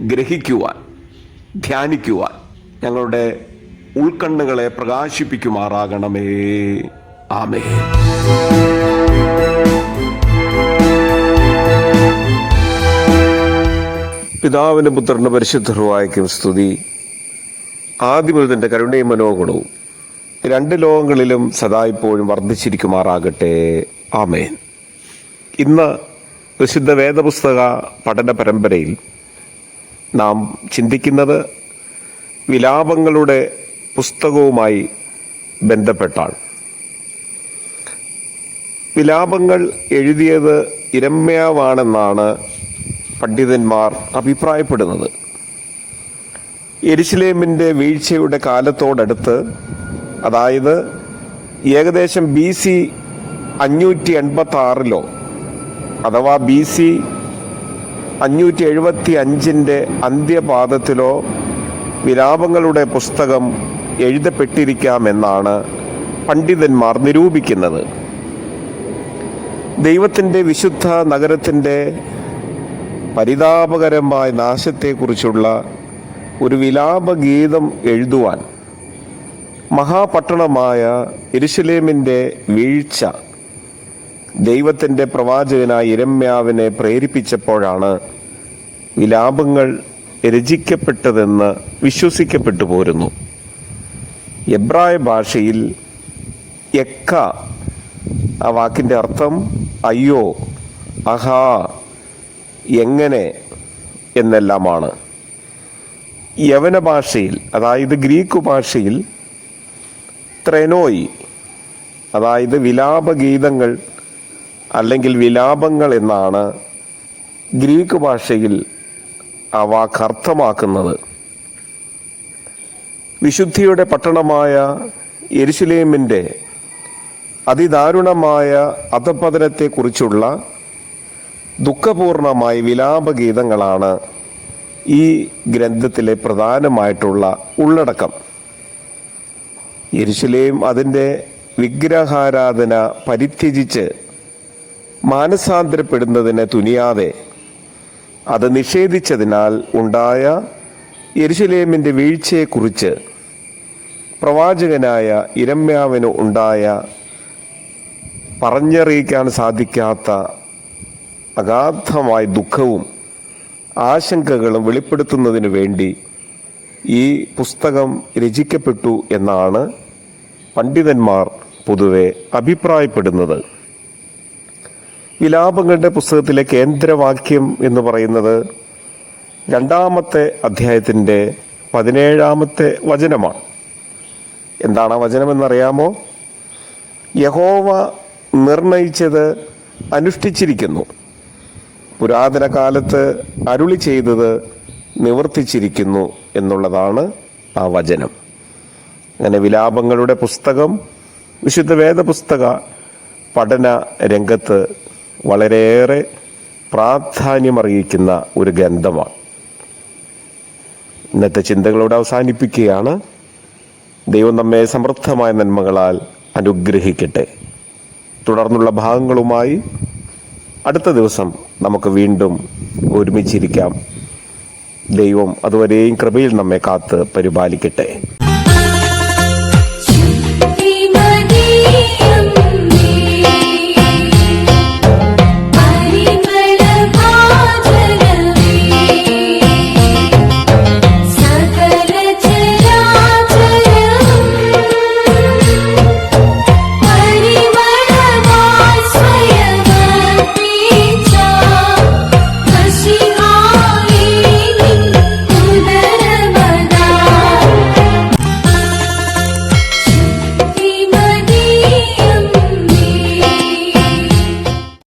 ഗ്രഹിക്കുവാൻ ധ്യാനിക്കുവാൻ ഞങ്ങളുടെ ഉൾക്കണ്ണുകളെ പ്രകാശിപ്പിക്കുമാറാകണമേ. ആമേ പിതാവിന്റെ പുത്രന്റെ പരിശുദ്ധർവായിക്കും സ്തുതി. ആദ്യമുതന്റെ കരുണയും മനോഗുണവും രണ്ട് ലോകങ്ങളിലും സദാ ഇപ്പോഴും വർദ്ധിച്ചിരിക്കുമാറാകട്ടെ. ആമേൻ. ഇന്ന് പ്രസിദ്ധ വേദപുസ്തക പഠന പരമ്പരയിൽ നാം ചിന്തിക്കുന്നത് വിലാപങ്ങളുടെ പുസ്തകവുമായി ബന്ധപ്പെട്ടാണ് വിലാപങ്ങൾ എഴുതിയത് ഇരമ്യാവാണെന്നാണ് പണ്ഡിതന്മാർ അഭിപ്രായപ്പെടുന്നത്. എരിശിലേമിന്റെ വീഴ്ചയുടെ കാലത്തോടടുത്ത് അതായത് ഏകദേശം ബി സി അഞ്ഞൂറ്റി എൺപത്തി ആറിലോ അഥവാ ബി സി അഞ്ഞൂറ്റി എഴുപത്തി അഞ്ചിന്റെ അന്ത്യപാദത്തിലോ വിലാപങ്ങളുടെ പുസ്തകം എഴുതപ്പെട്ടിരിക്കാമെന്നാണ് പണ്ഡിതന്മാർ നിരൂപിക്കുന്നത്. ദൈവത്തിന്റെ വിശുദ്ധ നഗരത്തിന്റെ പരിതാപകരമായ നാശത്തെക്കുറിച്ചുള്ള ഒരു വിലാപഗീതം എഴുതുവാൻ മഹാപട്ടണമായ എരുശലേമിന്റെ വീഴ്ച ദൈവത്തിന്റെ പ്രവാചകനായ ഇരമ്യാവിനെ പ്രേരിപ്പിച്ചപ്പോഴാണ് വിലാപങ്ങൾ രചിക്കപ്പെട്ടതെന്ന് വിശ്വസിക്കപ്പെട്ടു പോരുന്നു. എബ്രായ ഭാഷയിൽ എക്ക ആ വാക്കിന്റെ അർത്ഥം അയ്യോ അഹാ എങ്ങനെ എന്നെല്ലാമാണ്. യവന ഭാഷയിൽ അതായത് ഗ്രീക്ക് ഭാഷയിൽ ത്രനോയി അതായത് വിലാപഗീതങ്ങൾ അല്ലെങ്കിൽ വിലാപങ്ങൾ എന്നാണ് ഗ്രീക്ക് ഭാഷയിൽ ആ വാക്ക് അർത്ഥമാക്കുന്നത്. വിശുദ്ധിയുടെ പട്ടണമായ എരുശലേമിന്റെ അതിദാരുണമായ അധപതനത്തെക്കുറിച്ചുള്ള ദുഃഖപൂർണമായ വിലാപഗീതങ്ങളാണ് ഈ ഗ്രന്ഥത്തിലെ പ്രധാനമായിട്ടുള്ള ഉള്ളടക്കം. യെരുശലേം അതിന്റെ വിഗ്രഹാരാധന പരിത്യജിച്ച് മാനസാന്തരപ്പെടുന്നതിന് തുനിയാതെ അത് നിഷേധിച്ചതിനാൽ ഉണ്ടായ യെരുശലേമിന്റെ വീഴ്ചയെക്കുറിച്ച് പ്രവാചകനായ ഇരമ്യാവിന് ഉണ്ടായ പറഞ്ഞറിയിക്കാൻ സാധിക്കാത്ത അഗാധമായ ദുഃഖവും ആശങ്കകളും വെളിപ്പെടുത്തുന്നതിനു വേണ്ടി ഈ പുസ്തകം രചിക്കപ്പെട്ടു എന്നാണ് പണ്ഡിതന്മാർ പൊതുവെ അഭിപ്രായപ്പെടുന്നത്. വിലാപങ്ങളുടെ പുസ്തകത്തിലെ കേന്ദ്രവാക്യം എന്ന് പറയുന്നത് രണ്ടാമത്തെ അധ്യായത്തിന്റെ പതിനേഴാമത്തെ വചനമാണ്. എന്താണ് ആ വചനമെന്നറിയാമോ? യഹോവ നിർണയിച്ചത് അനുഷ്ഠിച്ചിരിക്കുന്നു. പുരാതന കാലത്ത് അരുളി ചെയ്തത് നിവർത്തിച്ചിരിക്കുന്നു എന്നുള്ളതാണ് ആ വചനം. അങ്ങനെ വിലാപങ്ങളുടെ പുസ്തകം വിശുദ്ധ വേദപുസ്തക പഠന രംഗത്ത് വളരെയേറെ പ്രാധാന്യമറിയിക്കുന്ന ഒരു ഗ്രന്ഥമാണ്. ഇന്നത്തെ ചിന്തകളോട് അവസാനിപ്പിക്കുകയാണ്. ദൈവം നമ്മെ സമൃദ്ധമായ നന്മകളാൽ അനുഗ്രഹിക്കട്ടെ. തുടർന്നുള്ള ഭാഗങ്ങളുമായി അടുത്ത ദിവസം നമുക്ക് വീണ്ടും ഒരുമിച്ചിരിക്കാം. ദൈവം അതുവരെയും കൃപയിൽ നമ്മെ കാത്ത് പരിപാലിക്കട്ടെ.